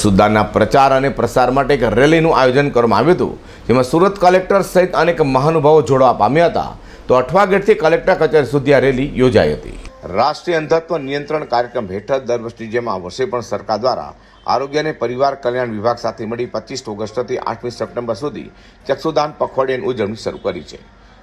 સુદાનના પ્રચાર અને પ્રસાર માટે એક રેલીનું આયોજન કરવામાં આવ્યું હતું, જેમાં સુરત કલેક્ટર સહિત અનેક મહાનુભાવો જોડવા પામ્યા હતા. તો અઠવાગઢથી કલેક્ટર કચેરી સુધી આ રેલી યોજાઈ હતી. રાષ્ટ્રીય અંધત્વ નિયંત્રણ કાર્યક્રમ હેઠળ દર વર્ષની જેમ આ વર્ષે પણ સરકાર દ્વારા આરોગ્ય અને પરિવાર કલ્યાણ વિભાગ સાથે મળી પચીસ ઓગસ્ટથી આઠમી સપ્ટેમ્બર સુધી ચક્ષુદાન પખવાડિયાની ઉજવણી શરૂ કરી છે.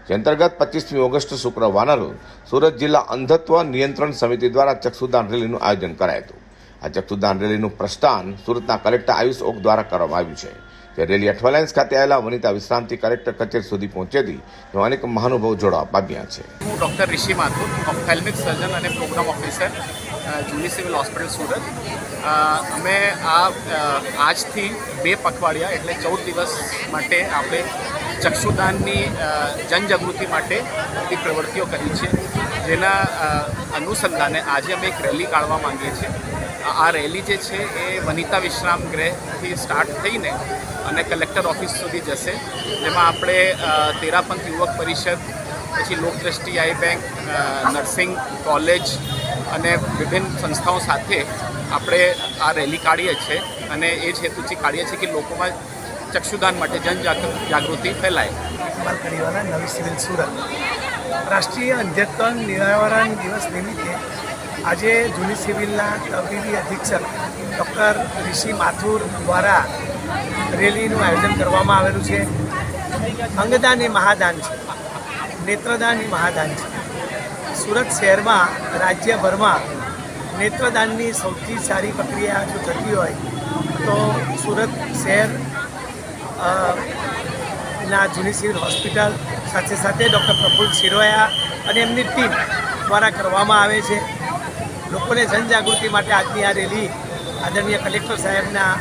જે અંતર્ગત પચીસમી ઓગસ્ટ શુક્રવારના રોજ સુરત જિલ્લા અંધત્વ નિયંત્રણ સમિતિ દ્વારા ચક્ષુદાન રેલીનું આયોજન કરાયું હતું. આ ચક્ષુદાન રેલીનું પ્રસ્થાન સુરતના કલેક્ટર આયુષ ઓક દ્વારા કરવામાં આવ્યું છે, જે રેલી અઠવાલાયન્સ ખાતે આવેલા વનિતા વિશ્રાંતિ કલેક્ટર કચેરી સુધી પહોંચી હતી જેમાં અનેક મહાનુભાવ જોડવા પામ્યા છે. હું ડૉક્ટર ઋષિ માથુર ઓફથેલ્મિક સર્જન અને પ્રોગ્રામ ઓફિસર જૂની સિવિલ હોસ્પિટલ સુરત. અમે આ આજથી બે પખવાડિયા એટલે ચૌદ દિવસ માટે આપણે ચક્ષુદાનની જનજાગૃતિ માટે બધી પ્રવૃત્તિઓ કરી છે. જેના અનુસંધાને આજે અમે એક રેલી કાઢવા માંગીએ છીએ. આ- રેલી જે છે એ વનિતા વિશ્રામ ગૃહથી સ્ટાર્ટ થઈને અને કલેક્ટર ઓફિસ સુધી જશે. જેમાં આપણે તેરાપંથ યુવક પરિષદ, પછી Lokdrishti eye bank nursing college અને વિભિન્ન સંસ્થાઓ સાથે આપણે આ રેલી કાઢીએ છીએ. અને એ જ હેતુથી કાઢીએ છીએ કે લોકોમાં ચક્ષુદાન માટે જન જાગૃ- જાગૃતિ ફેલાય. ઇકબાલ પરિવારના નવી સિવિલ સુરત. રાષ્ટ્રીય અંધત્વ નિવારણ દિવસ નિમિત્તે આજે જૂની સિવિલના તબીબી અધિક્ષક ડૉક્ટર ઋષિ માથુર દ્વારા રેલીનું આયોજન કરવામાં આવેલું છે. અંગદાન એ મહાદાન છે. નેત્રદાન એ મહાદાન છે. સુરત શહેરમાં રાજ્યભરમાં નેત્રદાનની સૌથી સારી પ્રક્રિયા જો થતી હોય તો સુરત શહેર ના જૂની સિવિલ હોસ્પિટલ સાથે સાથે ડૉક્ટર પ્રફુલ્લ શિરોયા અને એમની ટીમ દ્વારા કરવામાં આવે છે. લોકોને જનજાગૃતિ માટે આજની આ રેલી આદરણીય કલેક્ટર સાહેબના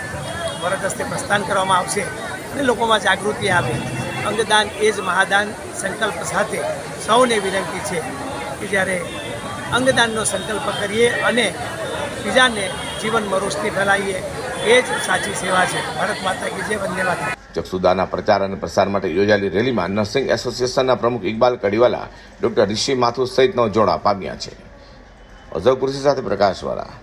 વરદ હસ્તે પ્રસ્થાન કરવામાં આવશે અને લોકોમાં જાગૃતિ આવે. અંગદાન એ જ મહાદાન સંકલ્પ સાથે સૌને વિનંતી છે કે જ્યારે અંગદાનનો સંકલ્પ કરીએ અને બીજાને જીવનમાં રોશની ફેલાવીએ, એ જ સાચી સેવા છે. ભારત માતા કી જય, વંદે ચક્ષુદાનના પ્રચાર અને પ્રસાર માટે યોજાયેલી રેલીમાં નર્સિંગ એસોસિએશનના પ્રમુખ ઇકબાલ કડીવાલા ડોક્ટર ઋષિ માથુર સહિતનો જોડા પામ્યા છે. અઝર કુર્સી સાથે પ્રકાશવાળા